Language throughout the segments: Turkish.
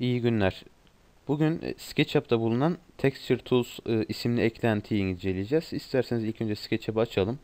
İyi günler. Bugün e, SketchUp'ta bulunan Texture Tools e, isimli eklentiyi inceleyeceğiz. İsterseniz ilk önce SketchUp'ı açalım.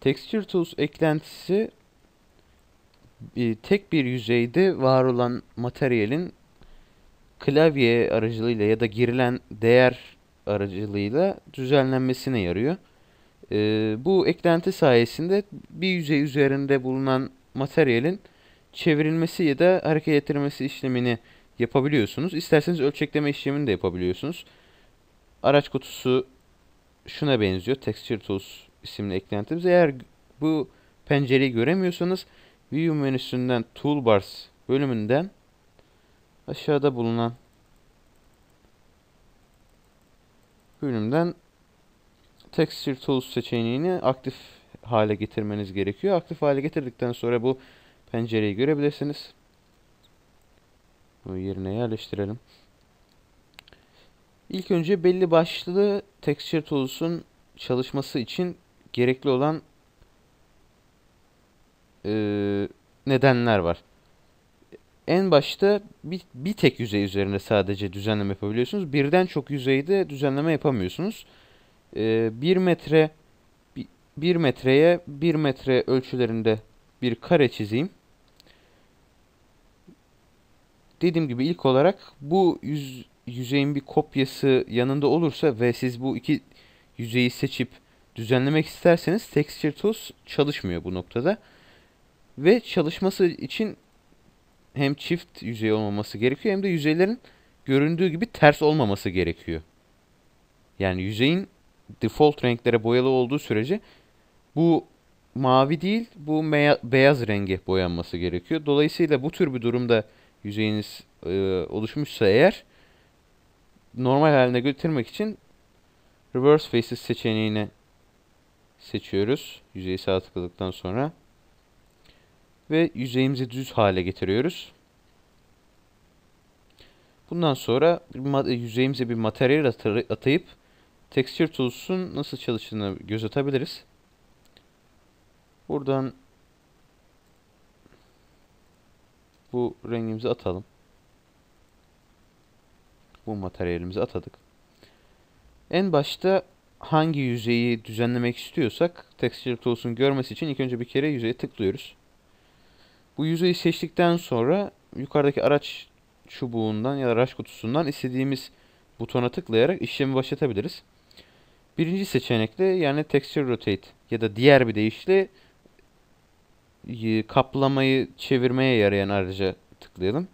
Texture Tools eklentisi e, tek bir yüzeyde var olan materyalin klavye aracılığıyla ya da girilen değer aracılığıyla düzenlenmesine yarıyor. E, bu eklenti sayesinde bir yüzey üzerinde bulunan materyalin çevrilmesi ya da hareket ettirmesi işlemini yapabiliyorsunuz. İsterseniz ölçekleme işlemini de yapabiliyorsunuz. Araç kutusu şuna benziyor. Texture Tools isimli eklentimiz. Eğer bu pencereyi göremiyorsanız View menüsünden Toolbars bölümünden aşağıda bulunan bölümden Texture Tools seçeneğini aktif hale getirmeniz gerekiyor. Aktif hale getirdikten sonra bu pencereyi görebilirsiniz. Bunu yerine yerleştirelim. İlk önce belli başlı Texture Tools'un çalışması için gerekli olan e, nedenler var. En başta bir, bir tek yüzey üzerinde sadece düzenleme yapabiliyorsunuz. Birden çok yüzeyde düzenleme yapamıyorsunuz. Ee, 1 metre 1 metreye 1 metre ölçülerinde bir kare çizeyim. Dediğim gibi ilk olarak bu yüz, yüzeyin bir kopyası yanında olursa ve siz bu iki yüzeyi seçip düzenlemek isterseniz Texture Tools çalışmıyor bu noktada. Ve çalışması için hem çift yüzey olmaması gerekiyor hem de yüzeylerin göründüğü gibi ters olmaması gerekiyor. Yani yüzeyin default renklere boyalı olduğu sürece bu mavi değil bu beyaz renge boyanması gerekiyor. Dolayısıyla bu tür bir durumda yüzeyiniz e, oluşmuşsa eğer normal haline getirmek için Reverse Faces seçeneğini seçiyoruz. Yüzeyi sağ tıkladıktan sonra ve yüzeyimizi düz hale getiriyoruz. Bundan sonra yüzeyimize bir materyal atayıp Texture Tools'un nasıl çalıştığını göz atabiliriz. Buradan bu rengimizi atalım. Bu materyalimizi atadık. En başta hangi yüzeyi düzenlemek istiyorsak Texture Tools'un görmesi için ilk önce bir kere yüzeye tıklıyoruz. Bu yüzeyi seçtikten sonra yukarıdaki araç çubuğundan ya da araç kutusundan istediğimiz butona tıklayarak işlemi başlatabiliriz. Birinci seçenekle yani Texture Rotate ya da diğer bir deyişle kaplamayı çevirmeye yarayan araca tıklayalım.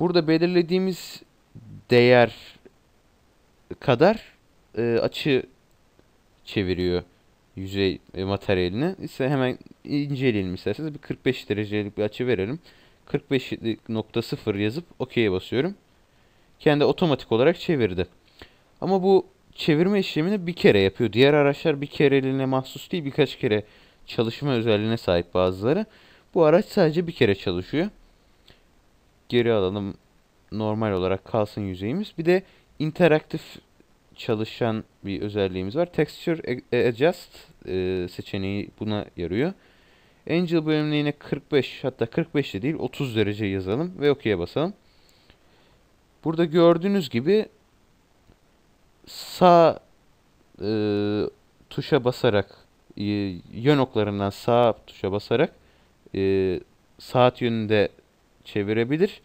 Burada belirlediğimiz değer kadar e, açı çeviriyor yüzey e, materyalini. İşte hemen inceleyelim isterseniz. Bir 45 derecelik bir açı verelim. 45.0 yazıp OK'ye basıyorum. Kendi otomatik olarak çevirdi. Ama bu çevirme işlemini bir kere yapıyor. Diğer araçlar bir kereliğine mahsus değil birkaç kere çalışma özelliğine sahip bazıları. Bu araç sadece bir kere çalışıyor. Geri alalım. Normal olarak kalsın yüzeyimiz. Bir de interaktif çalışan bir özelliğimiz var. Texture Adjust e, seçeneği buna yarıyor. Angel bölümlüğüne 45 hatta 45 de değil 30 derece yazalım ve OK'ye basalım. Burada gördüğünüz gibi sağ e, tuşa basarak e, yön oklarından sağ tuşa basarak e, saat yönünde çevirebilir.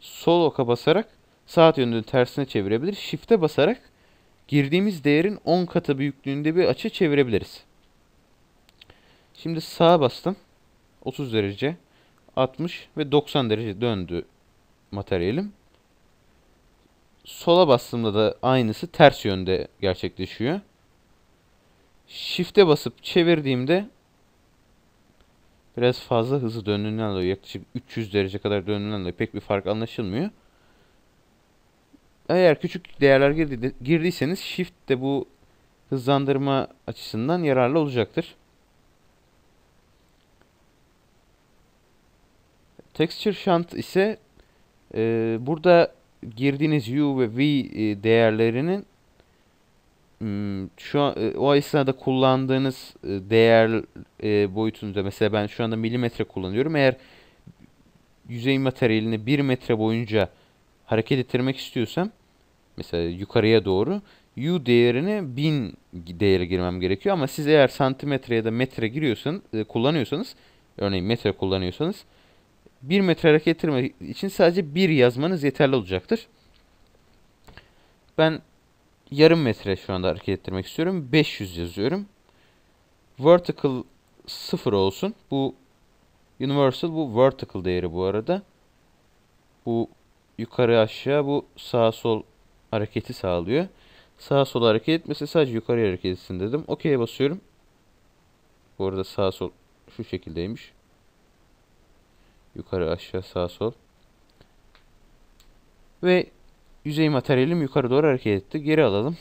Sol oka basarak saat yönünde tersine çevirebilir. Shift'e basarak girdiğimiz değerin 10 katı büyüklüğünde bir açı çevirebiliriz. Şimdi sağa bastım. 30 derece, 60 ve 90 derece döndü materyalim. Sola bastığımda da aynısı ters yönde gerçekleşiyor. Shift'e basıp çevirdiğimde biraz fazla hızlı döndüğünden dolayı yaklaşık 300 derece kadar döndüğünden dolayı pek bir fark anlaşılmıyor. Eğer küçük değerler girdiyseniz Shift de bu hızlandırma açısından yararlı olacaktır. Texture Shunt ise e, burada girdiğiniz U ve V e, değerlerinin hmm, şu an e, o esnada kullandığınız e, değer boyutunuzda mesela ben şu anda milimetre kullanıyorum. Eğer yüzey materyalini bir metre boyunca hareket ettirmek istiyorsam mesela yukarıya doğru U değerini 1000 değere girmem gerekiyor ama siz eğer santimetre ya da metre giriyorsanız e, kullanıyorsanız örneğin metre kullanıyorsanız 1 metre hareket ettirmek için sadece 1 yazmanız yeterli olacaktır. Ben yarım metre şu anda hareket ettirmek istiyorum. 500 yazıyorum. Vertical 0 olsun. Bu universal bu vertical değeri bu arada. Bu yukarı aşağı bu sağ sol hareketi sağlıyor. Sağa sola hareket etmesi sadece yukarı hareket etsin dedim. OK'ye basıyorum. Bu arada sağ sol şu şekildeymiş. Yukarı aşağı sağ sol. Ve yüzey materyalim yukarı doğru hareket etti. Geri alalım.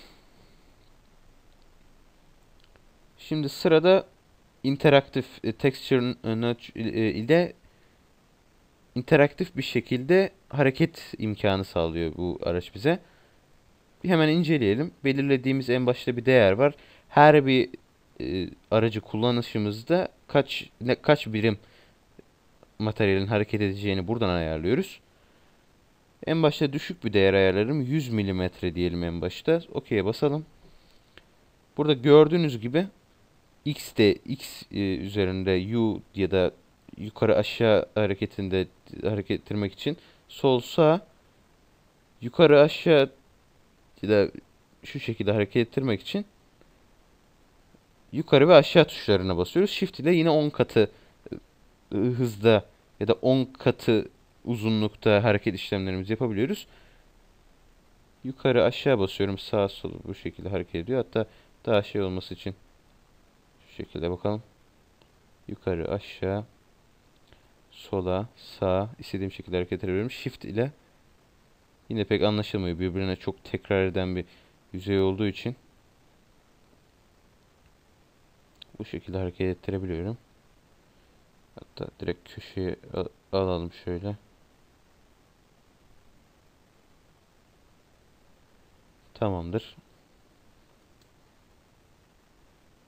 Şimdi sırada interaktif e, texture e, ile interaktif bir şekilde hareket imkanı sağlıyor bu araç bize. Hemen inceleyelim. Belirlediğimiz en başta bir değer var. Her bir e, aracı kullanışımızda kaç ne, kaç birim materyalin hareket edeceğini buradan ayarlıyoruz. En başta düşük bir değer ayarlarım. 100 mm diyelim en başta. OK'ye basalım. Burada gördüğünüz gibi X de X e, üzerinde U ya da yukarı aşağı hareketinde hareket ettirmek için sol sağ yukarı aşağı ya şu şekilde hareket ettirmek için yukarı ve aşağı tuşlarına basıyoruz. Shift ile yine 10 katı e, hızda ya da 10 katı uzunlukta hareket işlemlerimizi yapabiliyoruz. Yukarı aşağı basıyorum. Sağ sol bu şekilde hareket ediyor. Hatta daha şey olması için şu şekilde bakalım. Yukarı aşağı sola sağ istediğim şekilde hareket edebiliyorum. Shift ile yine pek anlaşılmıyor. Birbirine çok tekrar eden bir yüzey olduğu için bu şekilde hareket ettirebiliyorum. Hatta direkt köşeye al alalım şöyle. Tamamdır.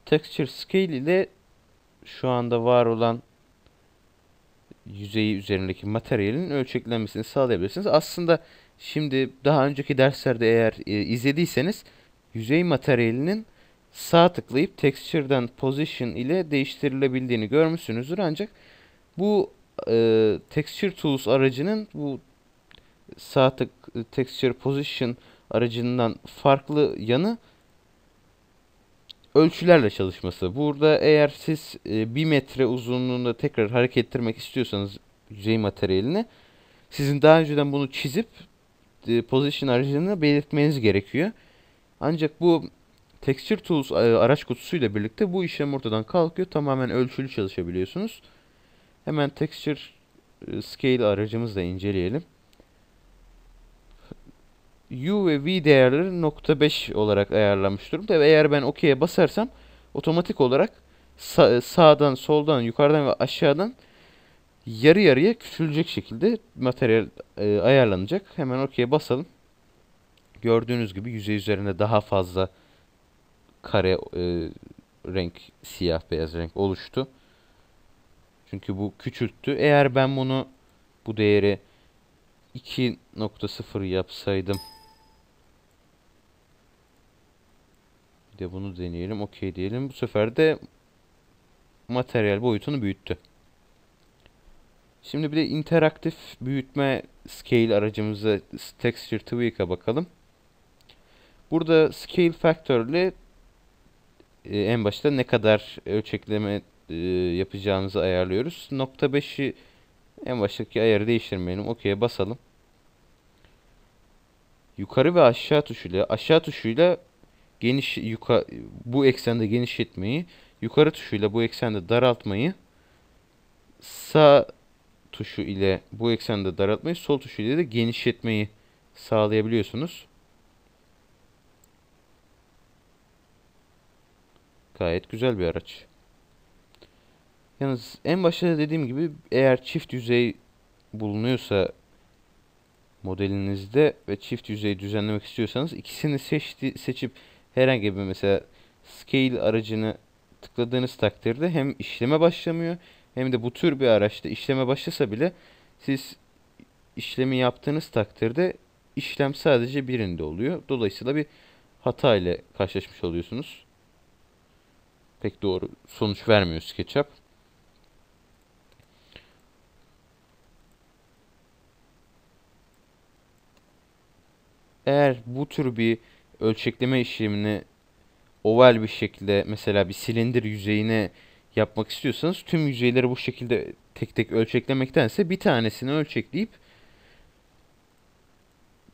Texture Scale ile şu anda var olan yüzeyi üzerindeki materyalin ölçeklenmesini sağlayabilirsiniz. Aslında şimdi daha önceki derslerde eğer e, izlediyseniz yüzey materyalinin sağ tıklayıp Texture'dan Position ile değiştirilebildiğini görmüşsünüzdür. Ancak bu e, Texture Tools aracının bu sağ tık Texture Position aracından farklı yanı ölçülerle çalışması. Burada eğer siz e, 1 metre uzunluğunda tekrar hareket ettirmek istiyorsanız yüzey materyalini sizin daha önceden bunu çizip e, position aracını belirtmeniz gerekiyor. Ancak bu Texture Tools e, araç kutusuyla birlikte bu işlem ortadan kalkıyor. Tamamen ölçülü çalışabiliyorsunuz. Hemen Texture Scale aracımızı da inceleyelim. U ve V değerleri nokta 5 olarak ayarlanmış durumda. Ve eğer ben OK'ye basarsam otomatik olarak sağ, sağdan, soldan, yukarıdan ve aşağıdan yarı yarıya küçülecek şekilde materyal e, ayarlanacak. Hemen OK'ye basalım. Gördüğünüz gibi yüzey üzerinde daha fazla kare e, renk, siyah beyaz renk oluştu. Çünkü bu küçülttü. Eğer ben bunu bu değeri 2.0 yapsaydım De bunu deneyelim. Okey diyelim. Bu sefer de materyal boyutunu büyüttü. Şimdi bir de interaktif büyütme scale aracımıza Texture Tweak'a bakalım. Burada scale factor ile e, en başta ne kadar ölçekleme e, yapacağımızı ayarlıyoruz. Nokta 5'i en baştaki ayarı değiştirmeyelim. OK'ye basalım. Yukarı ve aşağı tuşuyla aşağı tuşuyla geniş yukarı bu eksende genişletmeyi, yukarı tuşuyla bu eksende daraltmayı, sağ tuşu ile bu eksende daraltmayı, sol tuşu ile de genişletmeyi sağlayabiliyorsunuz. Gayet güzel bir araç. Yalnız en başta dediğim gibi eğer çift yüzey bulunuyorsa modelinizde ve çift yüzey düzenlemek istiyorsanız ikisini seçti, seçip herhangi bir mesela scale aracını tıkladığınız takdirde hem işleme başlamıyor hem de bu tür bir araçta işleme başlasa bile siz işlemi yaptığınız takdirde işlem sadece birinde oluyor. Dolayısıyla bir hata ile karşılaşmış oluyorsunuz. Pek doğru sonuç vermiyor SketchUp. Eğer bu tür bir ölçekleme işlemini oval bir şekilde mesela bir silindir yüzeyine yapmak istiyorsanız tüm yüzeyleri bu şekilde tek tek ölçeklemektense bir tanesini ölçekleyip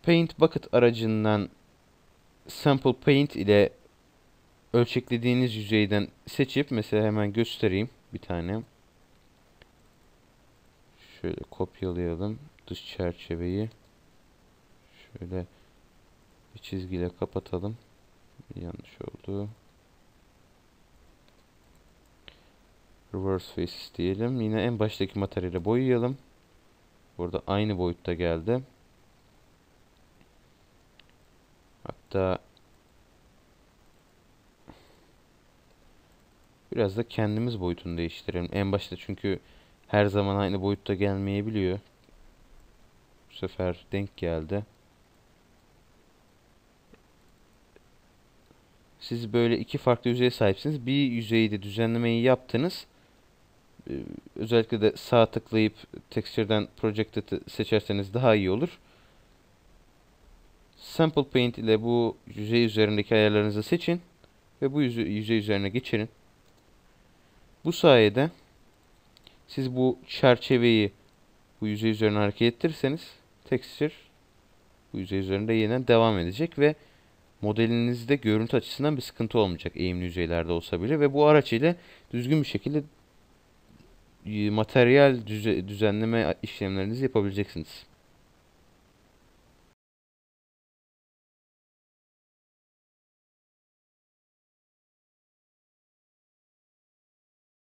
Paint Bucket aracından Sample Paint ile ölçeklediğiniz yüzeyden seçip mesela hemen göstereyim bir tane. Şöyle kopyalayalım dış çerçeveyi. Şöyle bir çizgiyle kapatalım. Yanlış oldu. Reverse Faces diyelim. Yine en baştaki materyale boyayalım. Burada aynı boyutta geldi. Hatta biraz da kendimiz boyutunu değiştirelim. En başta çünkü her zaman aynı boyutta gelmeyebiliyor. Bu sefer denk geldi. Siz böyle iki farklı yüzeye sahipsiniz. Bir yüzeyde düzenlemeyi yaptınız. Ee, özellikle de sağ tıklayıp Texture'dan Projected'ı seçerseniz daha iyi olur. Sample Paint ile bu yüzey üzerindeki ayarlarınızı seçin ve bu yüze yüzey üzerine geçirin. Bu sayede siz bu çerçeveyi bu yüzey üzerine hareket ettirirseniz texture bu yüzey üzerinde yeniden devam edecek ve modelinizde görüntü açısından bir sıkıntı olmayacak eğimli yüzeylerde olsa bile ve bu araç ile düzgün bir şekilde materyal düzenleme işlemlerinizi yapabileceksiniz.